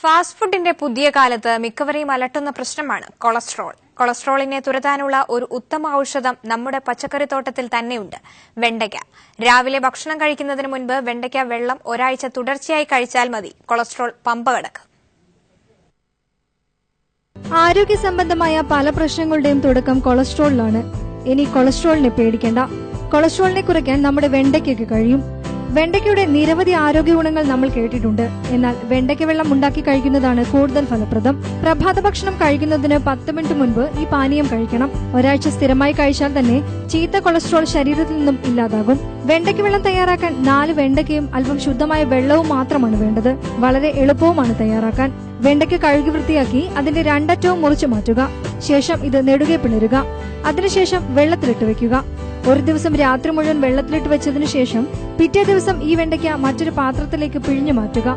Fast ഫുഡിന്റെ പുതിയ കാലത്ത് മിക്കവരെയും അലട്ടുന്ന പ്രശ്നമാണ് കൊളസ്ട്രോൾ. കൊളസ്ട്രോളിനെ തുരത്താനുള്ള ഒരു ഉത്തമ ഔഷധം നമ്മുടെ പച്ചക്കറിത്തോട്ടത്തിൽ തന്നെയുണ്ട് വെണ്ടയ്ക്ക. രാവിലെ ഭക്ഷണം കഴിക്കുന്നതിന് മുൻപ് വെണ്ടയ്ക്ക വെള്ളം ഒരാഴ്ച തുടർച്ചയായി കഴിച്ചാൽ മതി. കൊളസ്ട്രോൾ പമ്പ കിടക്കും. ആരോഗ്യ സംബന്ധമായ പല പ്രശ്നങ്ങളുടെയും തുടക്കം കൊളസ്ട്രോളിലാണ്. ഇനി കൊളസ്ട്രോളിനെ പേടിക്കേണ്ട. കൊളസ്ട്രോളിനെ കുറയ്ക്കാൻ നമ്മുടെ വെണ്ടയ്ക്കൊക്കെ കഴിയും. വെണ്ടയ്ക്കയുടെ നിരവധി ആരോഗ്യ ഗുണങ്ങൾ നമ്മൾ കേട്ടിട്ടുണ്ട്. എന്നാൽ വെണ്ടയ്ക്ക വെള്ളം ഉണ്ടാക്കി കഴിക്കുന്നതാണ് കൂടുതൽ ഫലപ്രദം. പ്രഭാത ഭക്ഷണം കഴിക്കുന്നതിന് പത്ത് മിനിറ്റ് മുൻപ് ഈ പാനീയം കഴിക്കണം. ഒരാഴ്ച സ്ഥിരമായി കഴിച്ചാൽ തന്നെ ചീത്ത കൊളസ്ട്രോൾ ശരീരത്തിൽ നിന്നും ഇല്ലാതാകും. വെണ്ടയ്ക്ക വെള്ളം തയ്യാറാക്കാൻ നാല് വെണ്ടയ്ക്കയും അല്പം ശുദ്ധമായ വെള്ളവും മാത്രമാണ് വേണ്ടത്. വളരെ എളുപ്പവുമാണ് തയ്യാറാക്കാൻ. വെണ്ടയ്ക്ക കഴുകി വൃത്തിയാക്കി അതിന്റെ രണ്ടറ്റവും മുറിച്ചു മാറ്റുക. ശേഷം ഇത് നെടുകെ പിളരുക. അതിനുശേഷം വെള്ളത്തിലിട്ട് വെക്കുക ഒരു ദിവസം രാത്രി മുഴുവൻ വെള്ളത്തിലിട്ട് വെച്ചതിനു ശേഷം പിറ്റേ ദിവസം ഈ വെണ്ടയ്ക്ക മറ്റൊരു പാത്രത്തിലേക്ക് പിഴിഞ്ഞു മാറ്റുക.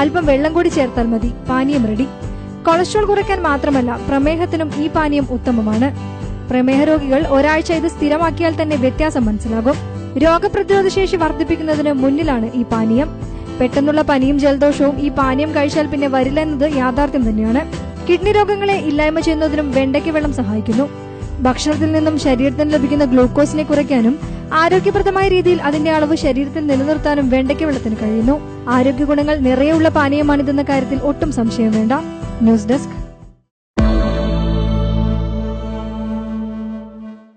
അല്പം വെള്ളം കൂടി ചേർത്താൽ മതി. പാനീയം റെഡി കൊളസ്ട്രോൾ കുറയ്ക്കാൻ മാത്രമല്ല പ്രമേഹത്തിനും ഈ പാനീയം ഉത്തമമാണ്. പ്രമേഹ രോഗികൾ ഒരാഴ്ച ഇത് സ്ഥിരമാക്കിയാൽ തന്നെ വ്യത്യാസം മനസ്സിലാകും. രോഗപ്രതിരോധ ശേഷി വർദ്ധിപ്പിക്കുന്നതിന് മുന്നിലാണ് ഈ പാനീയം. പെട്ടെന്നുള്ള പനിയും ജലദോഷവും ഈ പാനീയം കഴിച്ചാൽ പിന്നെ വരില്ല എന്നത് യാഥാർത്ഥ്യം തന്നെയാണ്. കിഡ്നി രോഗങ്ങളെ ഇല്ലായ്മ ചെയ്യുന്നതിനും വെണ്ടയ്ക്ക വെള്ളം സഹായിക്കുന്നു. ഭക്ഷണത്തിൽ നിന്നും ശരീരത്തിന് ലഭിക്കുന്ന ഗ്ലൂക്കോസിനെ കുറയ്ക്കാനും ആരോഗ്യപ്രദമായ രീതിയിൽ അതിന്റെ അളവ് ശരീരത്തിൽ നിലനിർത്താനും വെണ്ടയ്ക്ക വെള്ളത്തിന് കഴിയുന്നു. ആരോഗ്യ ഗുണങ്ങൾ നിറയെയുള്ള പാനീയമാണിതെന്ന കാര്യത്തിൽ ഒട്ടും സംശയം വേണ്ട. News desk.